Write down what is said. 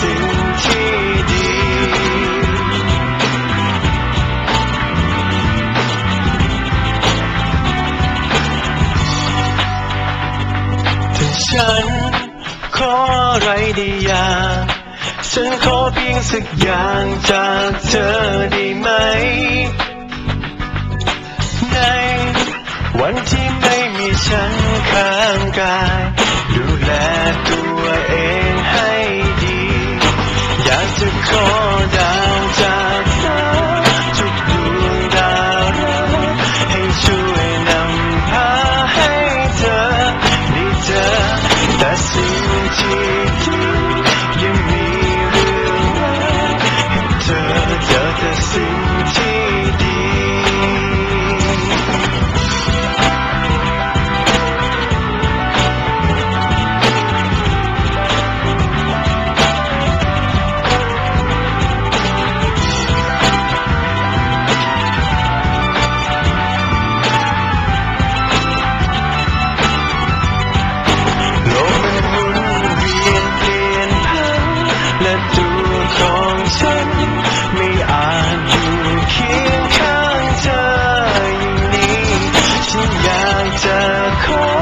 สิ่งที่ดีถ้าฉันขออะไรได้อย่างฉันขอเพียงสักอย่างจากเธอได้ไหม ในวันที่ไม่มีฉันข้างกาย ดูแลตัวเอง ฉัน ไม่อาจอยู่เคียงข้างเธออย่างนี้ ฉันอยากจะขอ